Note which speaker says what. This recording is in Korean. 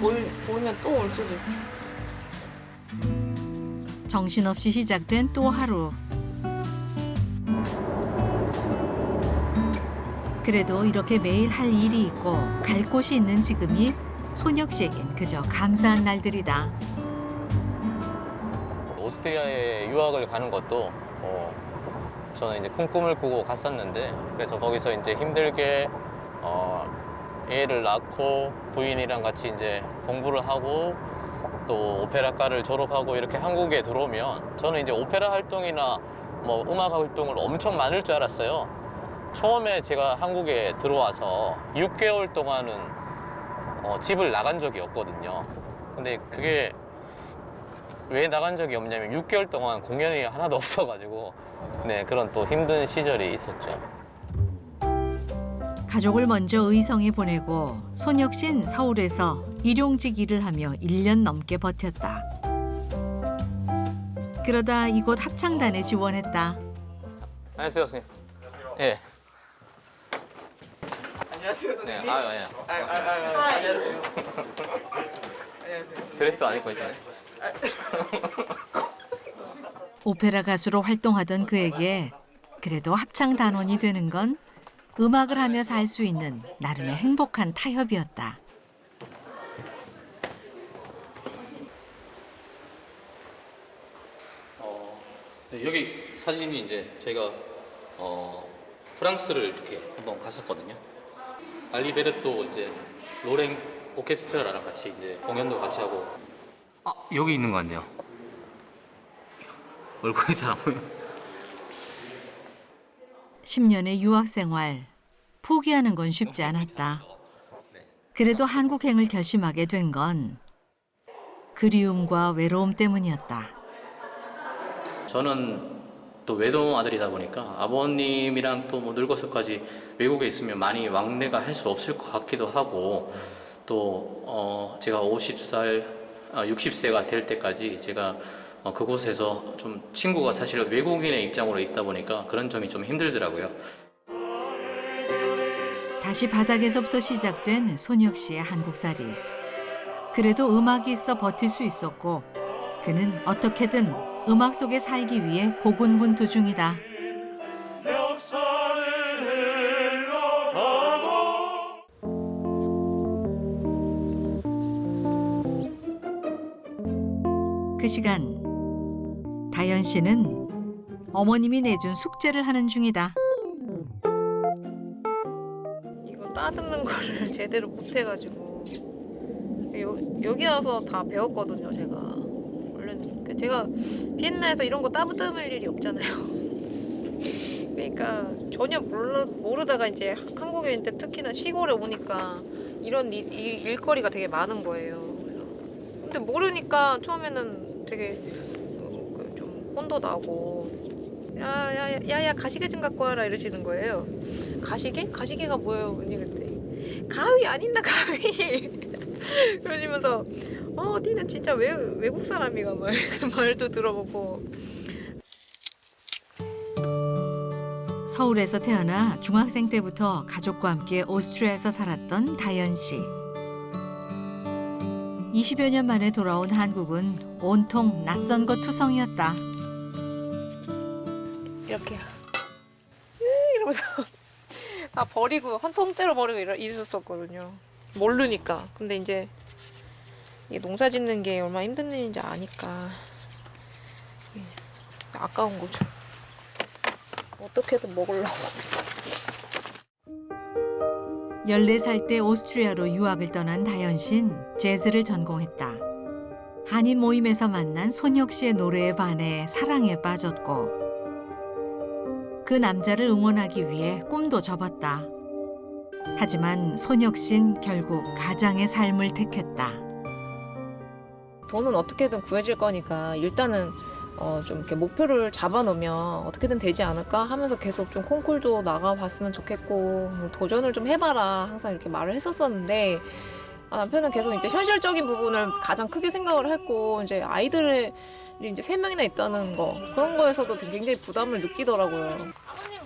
Speaker 1: 보이, 보이면 또 올 수도 있어.
Speaker 2: 정신없이 시작된 또 하루. 그래도 이렇게 매일 할 일이 있고 갈 곳이 있는 지금이 손혁 씨에겐 그저 감사한 날들이다.
Speaker 3: 오스트리아에 유학을 가는 것도 어, 저는 이제 큰 꿈을 꾸고 갔었는데 그래서 거기서 이제 힘들게 어, 애를 낳고 부인이랑 같이 이제 공부를 하고 또 오페라과를 졸업하고 이렇게 한국에 들어오면 저는 이제 오페라 활동이나 뭐 음악 활동을 엄청 많을 줄 알았어요. 처음에 제가 한국에 들어와서 6개월 동안은 어, 집을 나간 적이 없거든요. 근데 그게 왜 나간 적이 없냐면 6개월 동안 공연이 하나도 없어가지고 네 그런 또 힘든 시절이 있었죠.
Speaker 2: 가족을 먼저 의성에 보내고 손혁 씨는 서울에서 일용직 일을 하며 1년 넘게 버텼다. 그러다 이곳 합창단에 지원했다.
Speaker 3: 안녕하세요, 선생님. 예.
Speaker 1: 안녕하세요,
Speaker 3: 네.
Speaker 1: 선생님.
Speaker 3: 아유, 예.
Speaker 1: 아, 아, 아, 아, 안녕하세요. 안녕하세요.
Speaker 3: 드레스 안 입고 있네.
Speaker 2: 오페라 가수로 활동하던 그에게 그래도 합창 단원이 되는 건 음악을 하며 살 수 있는 나름의 행복한 타협이었다.
Speaker 3: 어, 네, 여기 사진이 이제 저희가 어, 프랑스를 이렇게 한번 갔었거든요. 알리베르토 이제 로랭 오케스트라랑 같이 이제 공연도 같이 하고. 아 여기 있는 거 같네요. 얼굴이 잘 안 보여.
Speaker 2: 10년의 유학 생활 포기하는 건 쉽지 않았다. 그래도 한국행을 결심하게 된 건 그리움과 외로움 때문이었다.
Speaker 3: 저는 또 외동 아들이다 보니까 아버님이랑 또 뭐 늙어서까지 외국에 있으면 많이 왕래가 할 수 없을 것 같기도 하고 또 어 제가 50살, 아 60세가 될 때까지 제가 어 그곳에서 좀 친구가 사실 외국인의 입장으로 있다 보니까 그런 점이 좀 힘들더라고요.
Speaker 2: 다시 바닥에서부터 시작된 손혁 씨의 한국살이. 그래도 음악이 있어 버틸 수 있었고 그는 어떻게든 음악 속에 살기 위해 고군분투 중이다. 그 시간 다현 씨는 어머님이 내준 숙제를 하는 중이다.
Speaker 1: 이거 따듬는 거를 제대로 못 해가지고. 여, 여기 와서 다 배웠거든요 제가. 원래는 그 제가 비엔나에서 이런 거 따듬을 일이 없잖아요. 그러니까 전혀 모르, 모르다가 이제 한국에 있는데 특히나 시골에 오니까 이런 일, 일, 일거리가 되게 많은 거예요. 근데 모르니까 처음에는 되게 혼도 나고 야야 야 야, 야, 가시개 좀 갖고 와라 이러시는 거예요 가시개? 가시개가 뭐예요? 언니 그랬더니 가위 아닌다 가위 그러시면서 어 니는 진짜 외, 외국 사람이가 막 이렇게 말도 들어보고
Speaker 2: 서울에서 태어나 중학생 때부터 가족과 함께 오스트리아에서 살았던 다현 씨. 20여 년 만에 돌아온 한국은 온통 낯선 것 투성이었다.
Speaker 1: 이렇게 으, 이러면서 다 버리고 한 통째로 버리고 이러, 있었었거든요. 모르니까. 근데 이제 이 농사 짓는 게 얼마나 힘든 일인지 아니까. 예, 아까운 거죠. 어떻게든 먹으려고.
Speaker 2: 14살 때 오스트리아로 유학을 떠난 다현 씨는 재즈를 전공했다. 한인 모임에서 만난 손혁 씨의 노래에 반해 사랑에 빠졌고 그 남자를 응원하기 위해 꿈도 접었다. 하지만 손혁 씨는 결국 가장의 삶을 택했다.
Speaker 1: 돈은 어떻게든 구해질 거니까 일단은 어, 좀 이렇게 목표를 잡아놓으면 어떻게든 되지 않을까 하면서 계속 좀 콩쿨도 나가봤으면 좋겠고 도전을 좀 해봐라 항상 이렇게 말을 했었었는데 아, 남편은 계속 이제 현실적인 부분을 가장 크게 생각을 했고 이제 아이들이 이제 세 명이나 있다는 거 그런 거에서도 굉장히 부담을 느끼더라고요. 아버님